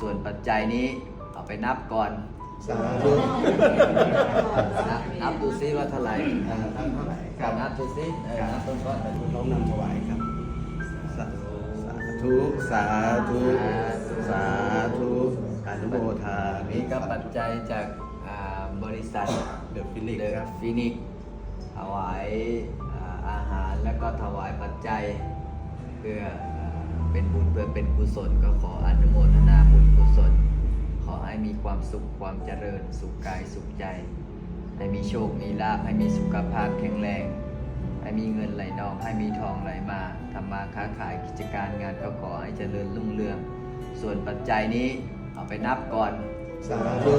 ส่วนปัจจัยนี้เอาไปนับก่อนสาธุนับนับดูซิว่าเท่าไหร่อ่าท่านเท่าไหร่คกัรับบนับดูซิเออนับต้นก้อนน้องนำถวายครับสาธุสาธุสาธุอนุโมทามินี่ก็ปัจจัยจากอ่าบริษัท เดอะฟินิกเดครับ อะฟินิกถวายอ่าอาหารแล้วก็ถวายปัจจัย เพื่ออ่า เป็นบุญเพื่อเป็นกุศลก็ขออนุโมทนาบุญกุศล ขอให้มีความสุขความเจริญ สุขกายสุขใจ ให้มีโชคมีลาภให้มีสุขภาพแข็งแรง ให้มีเงินไหลนองให้มีทองไหลมาทำมาค้าขายกิจการงานก็ขอให้เจริญรุ่งเรือง ส่วนปัจจัยนี้เอาไปนับก่อนสาธุ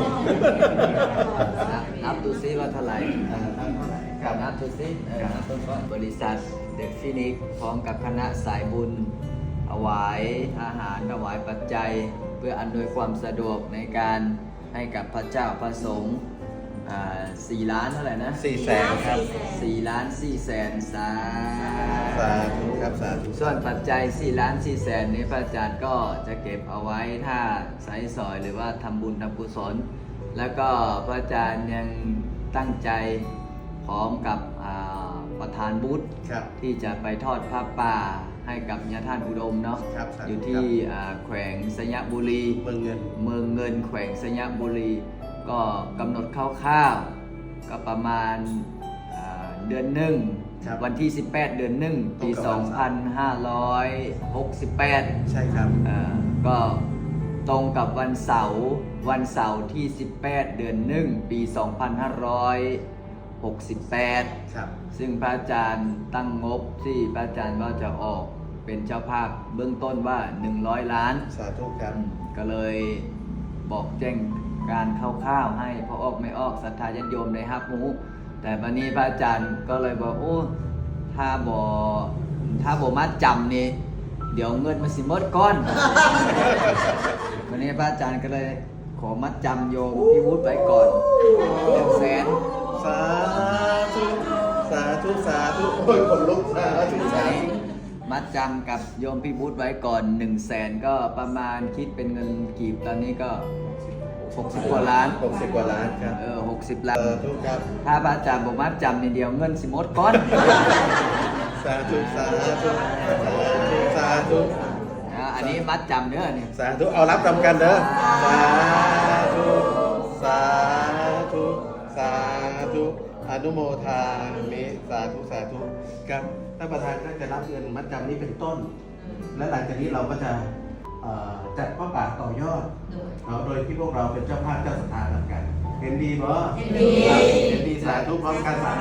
นับนับดูซิว่าเท่าไหร่อ่าท่านเท่าไหร่คกัรับบนับดูซิเออนับต้นก้อนบริษัทเดอะฟินิกพร้อมกับคณะสายบุญถ วายอาหารถวายปัจจัย เพื่ออำนวยความสะดวกในการให้กับพระเจ้าพระสงฆ์อ่าสี่ล้านเท่าไหร่นะสี่แสนครับสี่ล้านสี่แสนสาสาธุครับสาธุส่วนปัจจัย4ล้าน4แสนนี้พระอาจารย์ก็จะเก็บเอาไว้ถ้าใช้สอยหรือว่าทำบุญทำกุศล แล้วก็พระอาจารย์ยังตั้งใจพร้อมกับอ่า ประธานบุตรครับ ที่จะไปทอดผ้าป่าให้กับญาติท่านอุดมเนาะครับสาธุอยู่ที่อ่าแขวงสยบุรี เมืองเงิน เมืองเงินแขวงสยบุรี ก็กำหนดคร่าวๆก็ประมาณอ่าเดือนหนึ่งครับวันที่ 18 เดือนหนึ่งปี ตรงกับวันเสาร์2568ใช่ครับเอ่อก็ตรงกับวันเสาร์วันเสาร์ที่ 18 เดือนหนึ่งปี 2568 ครับ ซึ่งพระอาจารย์ตั้งงบที่พระอาจารย์ว่าจะออกเป็นเจ้าภาพเบื้องต้นว่า 100 ล้าน สาธุครับอืมก็เลยบอกแจ้งการคร่าวๆให้พอออกไม่ออกศรัทธาญาติโยมในฮับหมูแต่วันนี้พระอาจารย์ก็เลยบอกโอ้ถ้าบอถ้าบอมาจำนี่เดี๋ยวเงินมันสิหมดก้อน วันนี้พระอาจารย์ก็เลยขอมัดจำโยมพี่วุฒิไว้ก่อนหนึ่งแสน สาธุสาธุสาธุโอ้ยคนลุกสาธุสาธุมัดจำกับโยมพี่วุฒิไว้ก่อน1นึ่งแสนก็ประมาณคิดเป็นเงินกีบตอนนี้ก็ 60 กว่าล้านหกสิบกว่าล้านครับเออหกสิบล้าน สาธุครับถ้าพระอาจารย์บอกมัดจำนี่เดียวเงินสิหมดก้อนสาธุสาธุสาธุสาธุ อ่าอันนี้มัดจำเนื้อเนี่ย สาธุเอารับทำกันเด้อสาธุ อนุโมทามิสาธุสาธุครับท่านประธานก็จะรับเงินมัดจำนี้เป็นต้น และหลังจากนี้เราก็จะเอ่อจัดข้อป่าต่อยอดเอาโดยที่พวกเราเป็นเจ้าภาพเจ้าสถานกันเห็นดีบ่เห็นดี เห็นดีสาธุพร้อมกันสา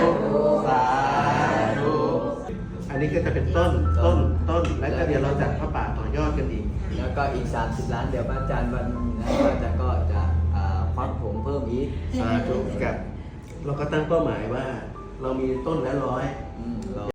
ธุสาธุอันนี้ก็จะเป็นต้นต้นต้นและก็เดี๋ยวเราจัดข้อป่าต่อยอดกันอีก แล้วก็อีก 30 ล้านเดี๋ยวพระอาจารย์วันนี้พระอาจารย์ก็จะอ่าควักผมเพิ่มอีก สาธุกับ เราก็ตั้งเป้าหมายว่า เรามีต้นละร้อย อืมเรา